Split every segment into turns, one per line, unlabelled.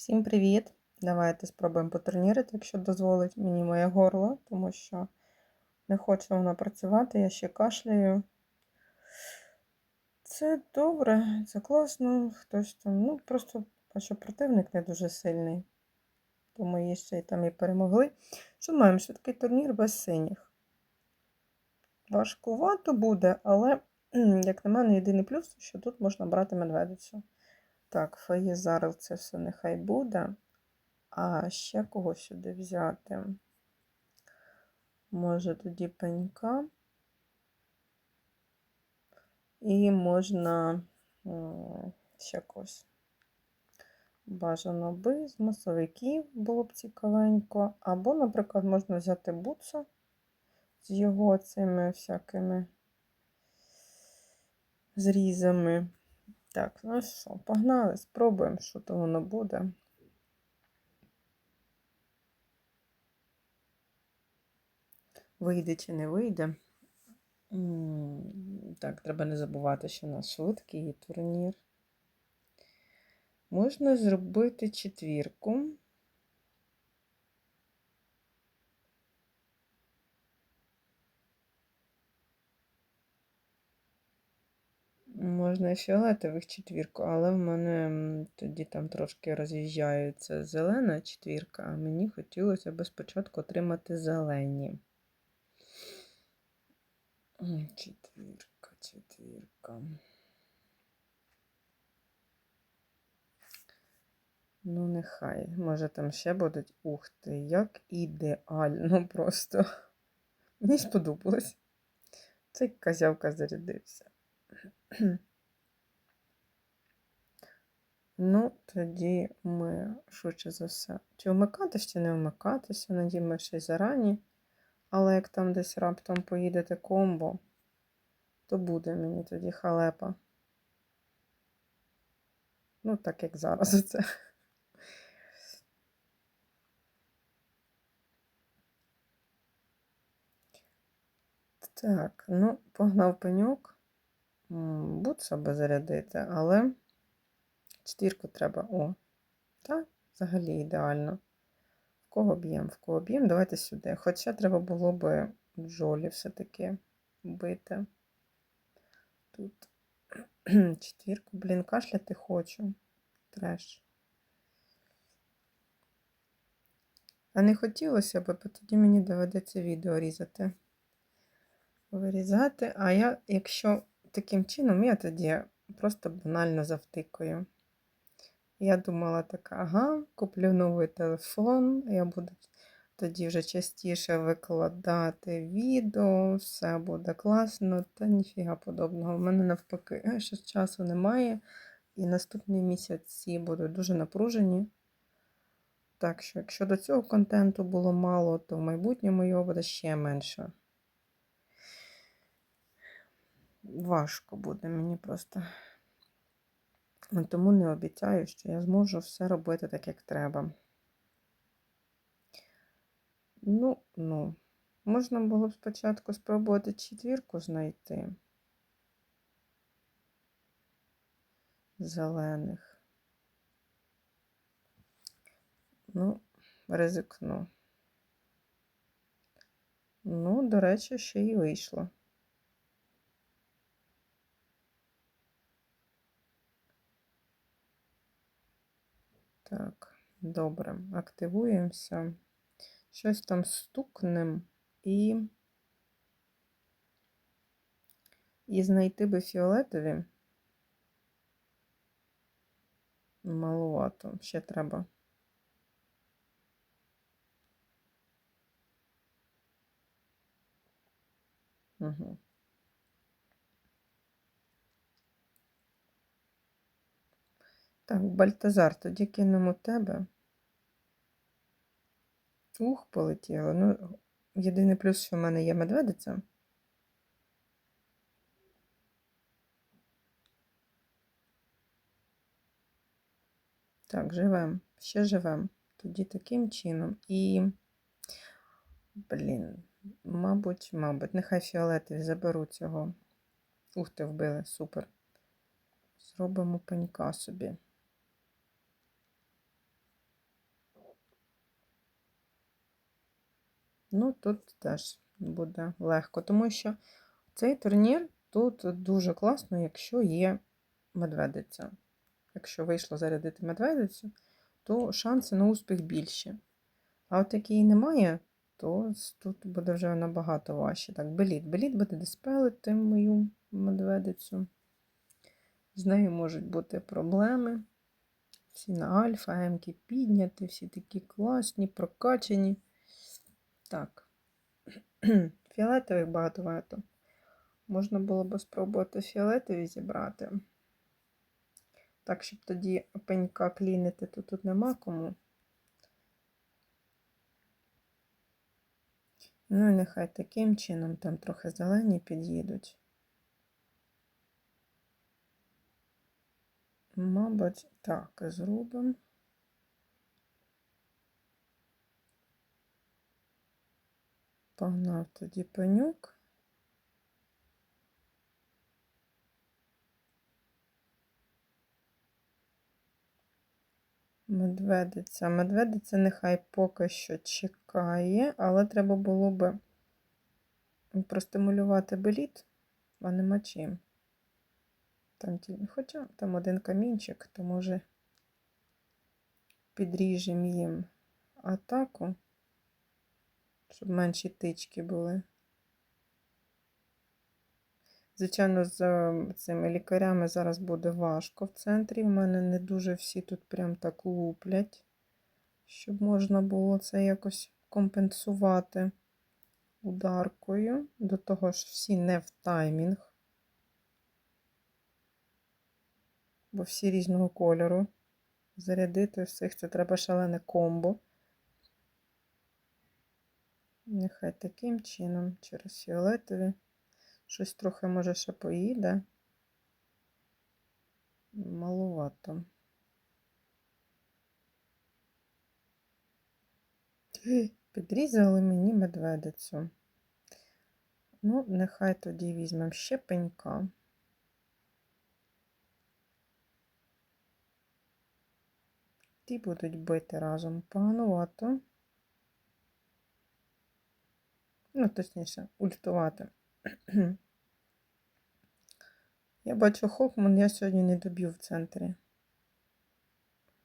Всім привіт! Давайте спробуємо потурнірити, якщо дозволить мені моє горло, тому що не хоче воно працювати, я ще кашляю. Це добре, це класно. Хтось там, ну просто бачу, противник не дуже сильний. Тому її ще й там і перемогли. Що маємо? Швидкий турнір без синіх. Важкувато буде, але, як на мене, єдиний плюс, що тут можна брати медведицю. Так, Фаєзаров це все нехай буде. А ще кого сюди взяти? Може тоді пенька. І можна ще когось. Бажано би з масовиків було б цікавенько. Або, наприклад, можна взяти буца з його цими всякими зрізами. Так, ну що, погнали, спробуємо, що то воно буде. Вийде чи не вийде. Так, треба не забувати, що у нас швидкий турнір. Можна зробити четвірку. Можна і фіолетових четвірку, але в мене тоді там трошки роз'їжджається зелена четвірка, а мені хотілося б спочатку отримати зелені. Четвірка, четвірка. Ну, нехай. Може, там ще будуть. Ух ти, як ідеально просто. Мені сподобалось. Цей козявка зарядився. Ну, тоді ми швидше за все. Чи вмикатись, чи не вмикатися, надіємо ще й зарані. Але як там десь раптом поїдете комбо, то буде мені тоді халепа. Ну, так як зараз оце. Так, ну, погнав пеньок. Буца би зарядити, але четвірку треба. О, так, взагалі ідеально. В кого б'ємо? В кого б'ємо? Давайте сюди. Хоча треба було би Джолі все-таки бити. Тут четвірку, блін, кашляти хочу. Треш. А не хотілося б, бо тоді мені доведеться відео різати. Вирізати. А я, якщо таким чином, я тоді просто банально завтикаю. Я думала така, ага, куплю новий телефон, я буду тоді вже частіше викладати відео, все буде класно, та ніфіга подобного. У мене навпаки, ще часу немає. І наступні місяці будуть дуже напружені. Так що, якщо до цього контенту було мало, то в майбутньому його буде ще менше. Важко буде мені просто. Ну, Тому не обіцяю, що я зможу все робити так, як треба. Ну, ну, можна було б спочатку спробувати четвірку знайти. Зелених. Ну, ризикну. Ну, до речі, ще й вийшло. Так, добре, активуємося. Щось там стукнем і. І знайти би фіолетові. Маловато. Ще треба. Угу. Так, Бальтазар, тоді кинемо тебе. Ух, полетіло. Ну, єдиний плюс, що в мене є медведиця. Так, живем. Ще живем. Тоді таким чином. І, блін, мабуть, мабуть, нехай фіолетові заберу цього. Ух ти, вбили, супер. Зробимо пенька собі. Ну, тут теж буде легко, тому що цей турнір тут дуже класно, якщо є медведиця. Якщо вийшло зарядити медведицю, то шанси на успіх більші. А от як її немає, то тут буде вже набагато важче. Так, беліт. Беліт буде диспелити мою медведицю. З нею можуть бути проблеми. Всі на альфа, емки підняті, всі такі класні, прокачані. Так. Фіолетових багато. Можна було б спробувати фіолетові зібрати. Так, щоб тоді пенька клінити, то тут нема кому. Ну і нехай таким чином там трохи зелені під'їдуть. Мабуть, так зробимо. Погнав тоді пенюк. Медведиця. Медведиця нехай поки що чекає, але треба було би простимулювати беліт, а нема чим. Там, хоча там один камінчик, то може підріжемо їм атаку, щоб менші тички були. Звичайно, з е, цими лікарями зараз буде важко в центрі. В мене не дуже всі тут прям так луплять, щоб можна було це якось компенсувати ударкою. До того ж, всі не в таймінг, бо всі різного кольору. Зарядити всіх це треба шалене комбо. Нехай таким чином, через фіолетові. Щось трохи, може, ще поїде. Малувато. Підрізали мені медведицю. Ну, нехай тоді візьмемо ще пенька. Ті будуть бити разом поганувато. Ну, точніше, ультувати. Я бачу Хокман, я сьогодні не доб'ю в центрі.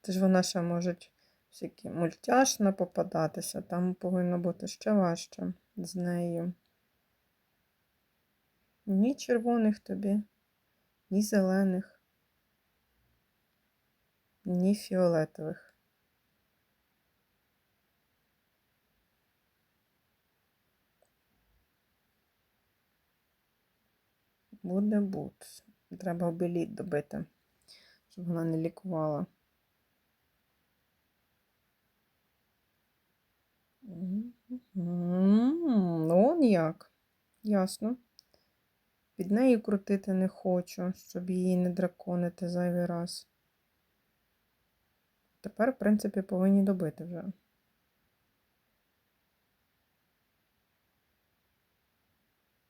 Це ж вона ще можуть всякі мультяшно попадатися, там повинно бути ще важче з нею. Ні червоних тобі, ні зелених, ні фіолетових. Буде бут. Треба обеліт добити, щоб вона не лікувала. М, Он як. Ясно. Під нею крутити не хочу, щоб її не драконити зайвий раз. Тепер, в принципі, повинні добити вже.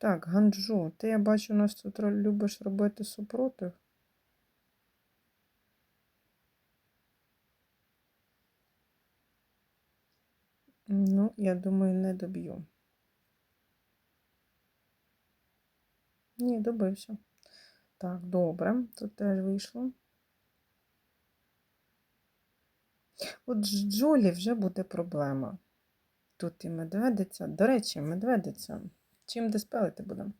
Так, Ганджу, ти я бачу, у нас тут любиш робити супротив. Ну, я думаю, не доб'ю. Ні, добився. Так, добре, тут теж вийшло. От з Джолі вже буде проблема. Тут і медведиця. До речі, медведиця. Чим диспелити будемо?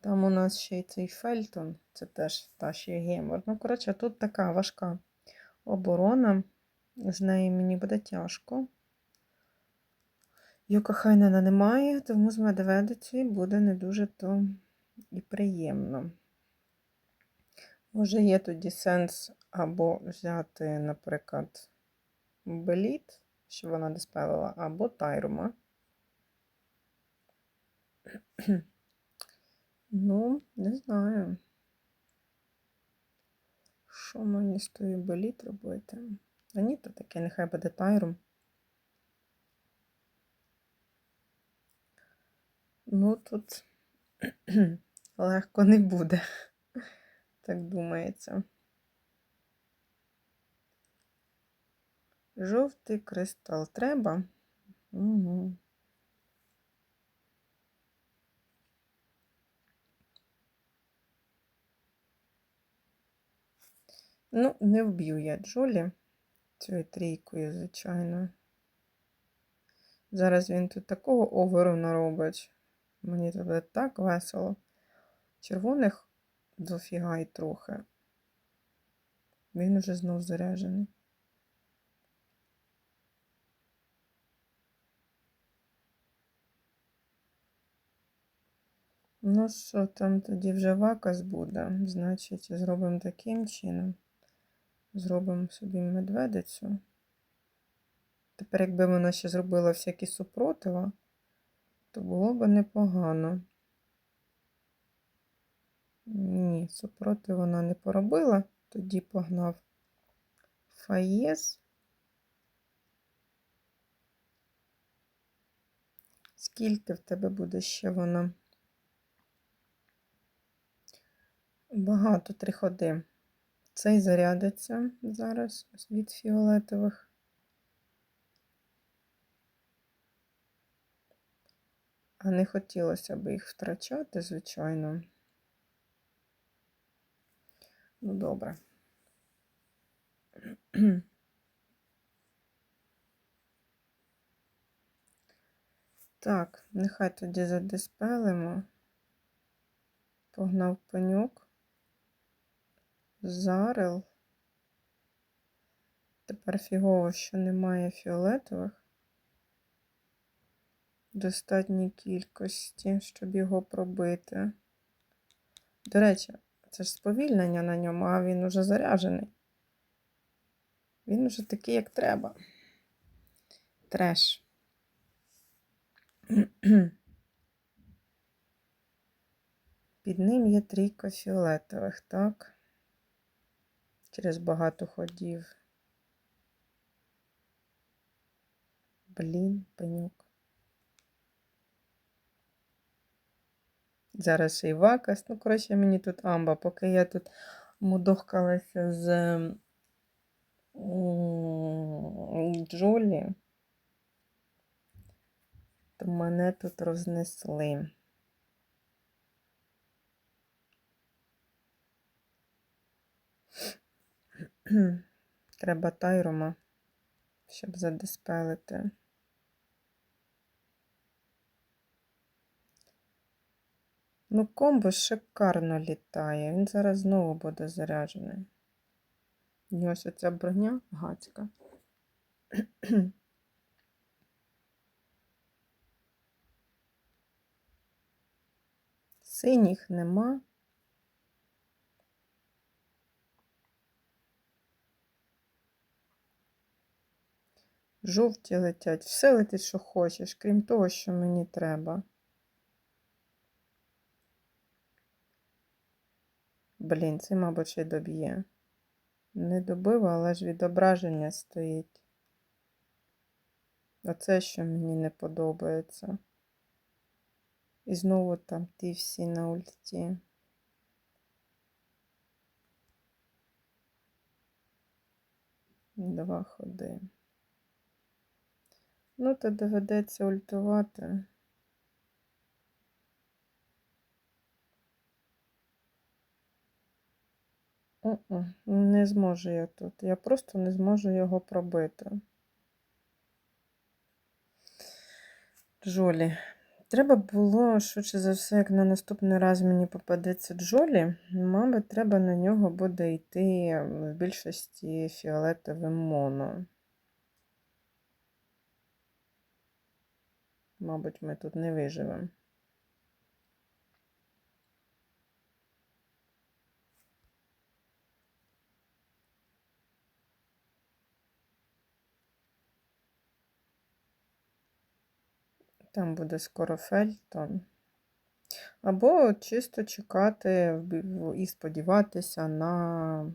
Там у нас ще й цей Фельтон, це теж та ще гемор. Ну, коротше, тут така важка оборона. З нею мені буде тяжко. Йока Хайнена немає, тому з медведицею буде не дуже то і приємно. Може, є тоді сенс або взяти, наприклад, Беліт, що вона диспелила, або Тайрума. Ну, не знаю. Що мені з тою Беліт робити? А ні, то таке, нехай буде Тайрум. Ну, тут легко не буде, так думається. Жовтий кристал треба. Угу. Ну, не вб'ю я Джолі цією трійкою, звичайно. Зараз він тут такого оверу наробить. Мені буде так весело. Червоних дофіга й трохи. Він уже знов заряджений. Ну що, там тоді вже вакас буде. Значить, зробимо таким чином. Зробимо собі медведицю. Тепер, якби вона ще зробила всякі супротива, то було б непогано. Ні, супротив вона не поробила, тоді погнав фаєс. Скільки в тебе буде ще вона? Багато три ходи. Цей зарядиться зараз від фіолетових. А не хотілося б їх втрачати, звичайно. Ну, добре. Так, нехай тоді задиспелимо. Погнав пенюк. Зарил. Тепер фігово, що немає фіолетових. Достатній кількості, щоб його пробити. До речі, це ж сповільнення на ньому, а він уже заряджений. Він уже такий, як треба. Треш. Під ним є трійка фіолетових, так? Через багато ходів. Блін, пенюк. Зараз й вакас. Ну, коротше, мені тут амба, поки я тут мудохкалася з Джолі, то мене тут рознесли. Треба тайрома, щоб задиспелити. Ну, комбо шикарно літає. Він зараз знову буде заряджений. У нього ось оця броня гацька. Синіх нема. Жовті летять, все летить, що хочеш, крім того, що мені треба. Блін, це, мабуть, ще й доб'є. Не добив, але ж відображення стоїть. Оце, що мені не подобається. І знову там ті всі на ульті. Два ходи. Ну, то доведеться ультувати. У-у, Не зможу я тут. Я просто не зможу його пробити. Джолі. Треба було, швидше за все, як на наступний раз мені попадеться Джолі, мабуть, треба на нього буде йти в більшості фіолетовим моно. Мабуть, ми тут не виживемо. Там буде скоро Фельтон. Або чисто чекати і сподіватися на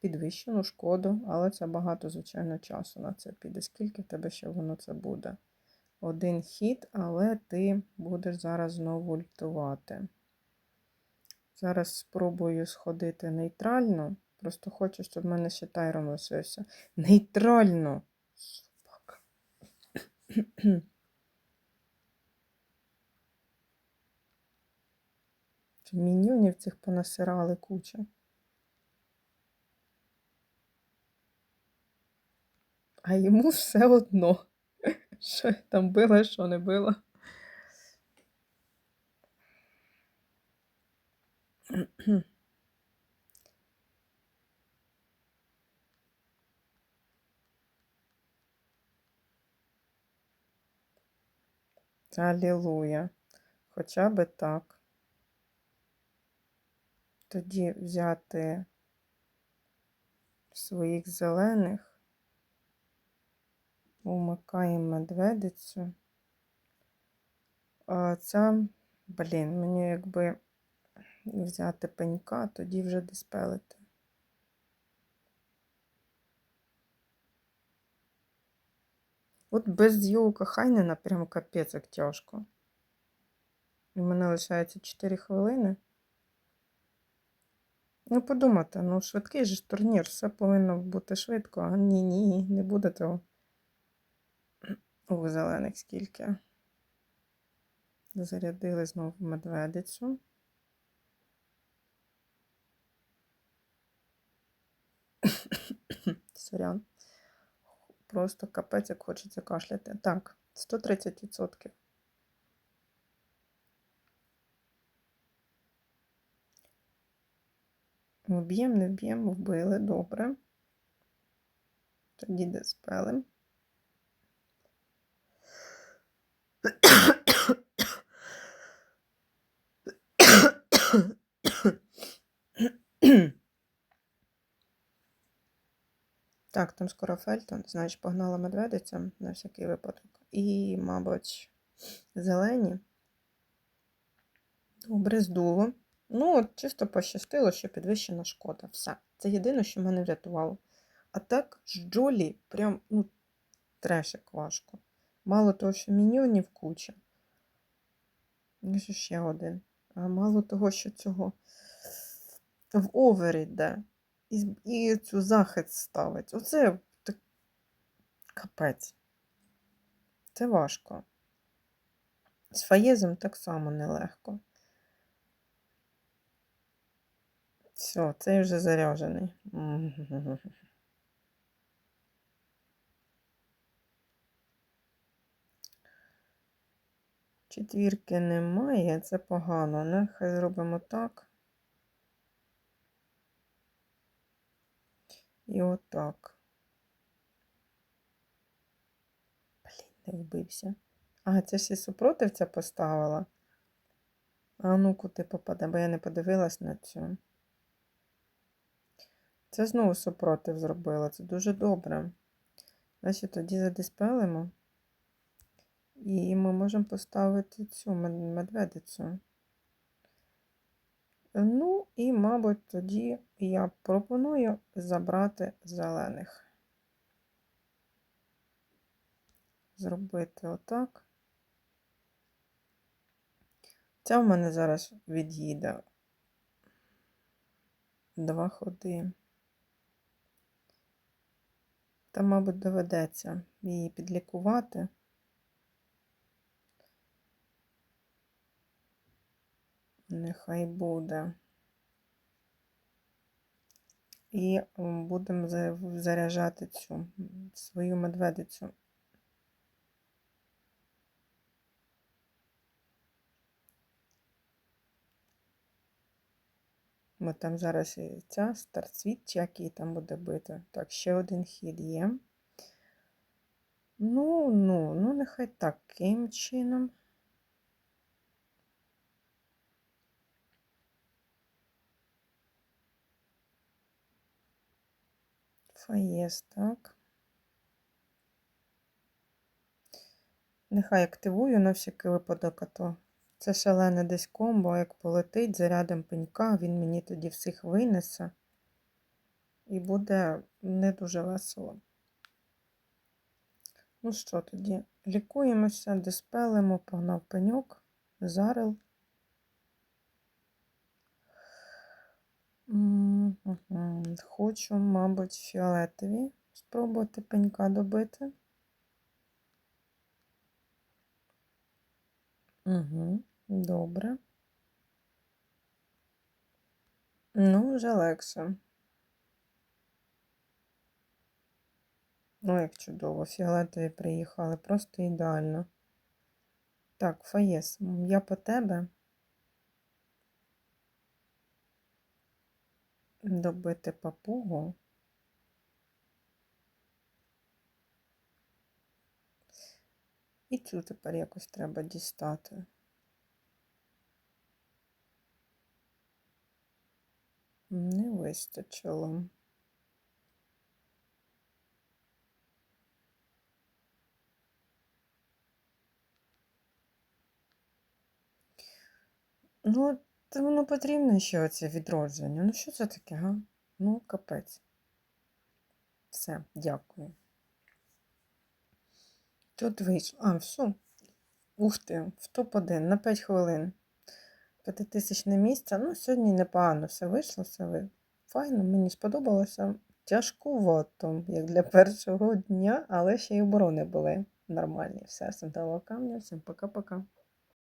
підвищену шкоду, але це багато, звичайно, часу на це піде. Скільки в тебе ще воно це буде? один хід, але ти будеш зараз знову ультувати. Зараз спробую сходити нейтрально. Просто хочу, щоб в мене ще тайром лишився. Нейтрально! Собака. Мінюнів цих понасирали куча. А йому все одно що там била, що не била. Алілуя. Хоча би так. Тоді взяти своїх зелених, умикаємо медведицю. А ця, блін, мені якби взяти пенька, тоді вже диспелити. От без його кохайнена прям капець як тяжко. У мене лишається 4 хвилини. Ну, подумати, ну швидкий же ж турнір, все повинно бути швидко, а ні, ні, не буде того. У зелених скільки. Зарядили знову медведицю. Сорян. Просто капець, як хочеться кашляти. Так, 130%. Вб'ємо, не вб'ємо, вбили, добре. Тоді диспелим. Так, там скоро Фельтон, значить, погнала медведиця на всякий випадок. І, мабуть, зелені. Добре, здуло. Ну, от чисто пощастило, що підвищена шкода. Все. Це єдине, що мене врятувало. А так, з Джолі прям, ну, трешик важко. Мало того, що міньйонів куча. Ну, ще один. А мало того, що цього в овер іде. І, і цю захист ставить. Оце так капець. Це важко. З фаєзом так само нелегко. Все, цей вже заряджений. Четвірки немає, це погано. Нехай зробимо так. І отак. Блін, не вбився. А, це ж і супротивця поставила. А ну куди попаде, бо я не подивилась на цю. Це знову супротив зробила. Це дуже добре. Значить, тоді задиспелимо. І ми можемо поставити цю медведицю. Ну, і, мабуть, тоді я пропоную забрати зелених. Зробити отак. Ця в мене зараз від'їде два ходи. Та, мабуть, доведеться її підлікувати. Нехай буде. І будемо заряджати цю свою медведицю. Ми там зараз і ця старцвіт, чи там буде бити. Так, ще один хід є. Ну, ну, ну, нехай таким чином. Фаєс, так. Нехай активую на всякий випадок, а то це шалене десь комбо, як полетить зарядом пенька, він мені тоді всіх винесе. І буде не дуже весело. Ну що тоді? Лікуємося, диспелимо, погнав пеньок, зарил. Хочу, мабуть, фіолетові спробувати пенька добити. Угу, добре. Ну, вже легше. Ну, як чудово, фіолетові приїхали, просто ідеально. Так, Фаєс, я по тебе. Добити папугу. І цю тепер якось треба дістати. Не вистачило. Ну, це воно потрібно ще оце відродження. Ну, що це таке, га? Ну, капець. Все, дякую. Тут вийшло. А, все. Ух ти, в топ-1 на 5 хвилин. П'ятитисячне місце. Ну, сьогодні непогано все вийшло, все ви. Файно, мені сподобалося. Тяжкувато, як для першого дня, але ще й оборони були нормальні. Все, всім камня, всім пока-пока.